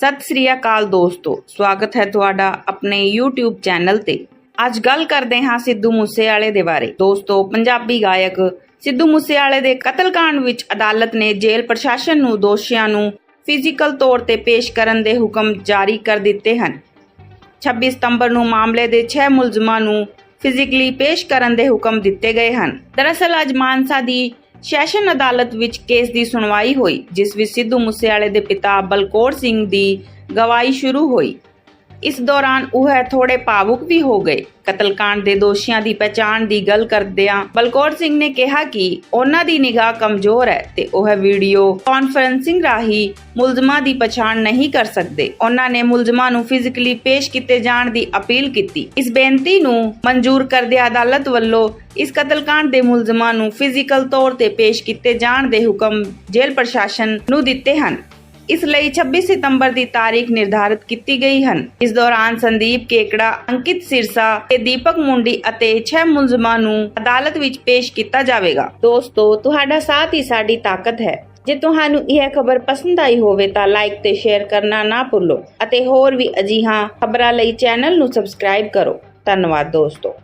ਸਤਿ ਸ੍ਰੀ ਅਕਾਲ ਦੋਸਤੋ, ਸਵਾਗਤ ਹੈ ਤੁਹਾਡਾ ਆਪਣੇ YouTube ਚੈਨਲ ਤੇ। ਅੱਜ ਗੱਲ ਕਰਦੇ ਹਾਂ ਸਿੱਧੂ ਮੂਸੇਵਾਲੇ ਦੇ ਬਾਰੇ। ਦੋਸਤੋ, ਪੰਜਾਬੀ ਗਾਇਕ ਸਿੱਧੂ ਮੂਸੇਵਾਲੇ ਦੇ ਕਤਲकांड ਵਿੱਚ ਅਦਾਲਤ ਨੇ ਜੇਲ੍ਹ ਪ੍ਰਸ਼ਾਸਨ ਨੂੰ ਦੋਸ਼ੀਆਂ ਨੂੰ ਫਿਜ਼ੀਕਲ ਤੌਰ ਤੇ ਪੇਸ਼ ਕਰਨ ਦੇ ਹੁਕਮ ਜਾਰੀ ਕਰ ਦਿੱਤੇ ਹਨ। 26 ਸਤੰਬਰ ਨੂੰ ਮਾਮਲੇ ਦੇ 6 ਮੁਲਜ਼ਮਾਂ ਨੂੰ ਫਿਜ਼ੀਕਲੀ ਪੇਸ਼ ਕਰਨ ਦੇ ਹੁਕਮ ਦਿੱਤੇ ਗਏ ਹਨ। ਦਰਅਸਲ, ਅੱਜ ਮਾਨਸਾ ਦੀ ਸੈਸ਼ਨ ਅਦਾਲਤ ਵਿੱਚ ਕੇਸ ਦੀ ਸੁਣਵਾਈ ਹੋਈ, ਜਿਸ ਵਿੱਚ ਸਿੱਧੂ ਮੂਸੇਵਾਲੇ ਦੇ ਪਿਤਾ ਬਲਕੌਰ ਸਿੰਘ ਦੀ ਗਵਾਹੀ ਸ਼ੁਰੂ ਹੋਈ। ਇਸ ਦੌਰਾਨ ਉਹ ਥੋੜੇ ਭਾਵੁਕ ਵੀ ਹੋ ਗਏ। ਕਤਲकांड ਦੇ ਦੋਸ਼ੀਆਂ ਦੀ ਪਛਾਣ ਦੀ ਗੱਲ ਕਰਦਿਆਂ ਬਲਕੌਰ ਸਿੰਘ ਨੇ ਕਿਹਾ ਕਿ ਉਹਨਾਂ ਦੀ ਨਿਗਾਹ ਕਮਜ਼ੋਰ ਹੈ ਤੇ ਉਹ ਵੀਡੀਓ ਕਾਨਫਰੈਂਸਿੰਗ ਰਾਹੀਂ ਮੁਲਜ਼ਮਾਂ ਦੀ ਪਛਾਣ ਨਹੀਂ ਕਰ ਸਕਦੇ। ਉਹਨਾਂ ਨੇ ਮੁਲਜ਼ਮਾਂ ਨੂੰ ਫਿਜ਼ੀਕਲੀ ਪੇਸ਼ ਕੀਤੇ ਜਾਣ ਦੀ ਅਪੀਲ ਕੀਤੀ। ਇਸ ਬੇਨਤੀ ਨੂੰ ਮਨਜ਼ੂਰ ਕਰਦੇ ਅਦਾਲਤ ਵੱਲੋਂ ਇਸ ਕਤਲकांड ਦੇ ਮੁਲਜ਼ਮਾਂ ਨੂੰ ਫਿਜ਼ੀਕਲ ਤੌਰ ਤੇ ਪੇਸ਼ ਕੀਤੇ ਜਾਣ ਦੇ ਹੁਕਮ ਜੇਲ੍ਹ ਪ੍ਰਸ਼ਾਸਨ ਨੂੰ ਦਿੱਤੇ ਹਨ। ਇਸ ਲਈ 26 ਸਤੰਬਰ ਦੀ ਤਾਰੀਖ ਨਿਰਧਾਰਤ ਕੀਤੀ ਗਈ ਹਨ। ਇਸ ਦੌਰਾਨ ਸੰਦੀਪ ਕੇਕੜਾ, ਅੰਕਿਤ ਸਿਰਸਾ ਤੇ ਦੀਪਕ ਮੁੰਡੀ ਅਤੇ 6 ਮੁਲਜ਼ਮਾਂ ਨੂੰ ਅਦਾਲਤ ਵਿੱਚ ਪੇਸ਼ ਕੀਤਾ ਜਾਵੇਗਾ। ਦੋਸਤੋ, ਤੁਹਾਡਾ ਸਾਥ ਹੀ ਸਾਡੀ ਤਾਕਤ ਹੈ। ਜੇ ਤੁਹਾਨੂੰ ਇਹ ਖਬਰ ਪਸੰਦ ਆਈ ਹੋਵੇ ਤਾਂ ਲਾਈਕ ਤੇ ਸ਼ੇਅਰ ਕਰਨਾ ਨਾ ਭੁੱਲੋ ਅਤੇ ਹੋਰ ਵੀ ਅਜਿਹਾ ਖਬਰਾਂ ਲਈ ਚੈਨਲ ਨੂੰ ਸਬਸਕ੍ਰਾਈਬ ਕਰੋ। ਧੰਨਵਾਦ ਦੋਸਤੋ।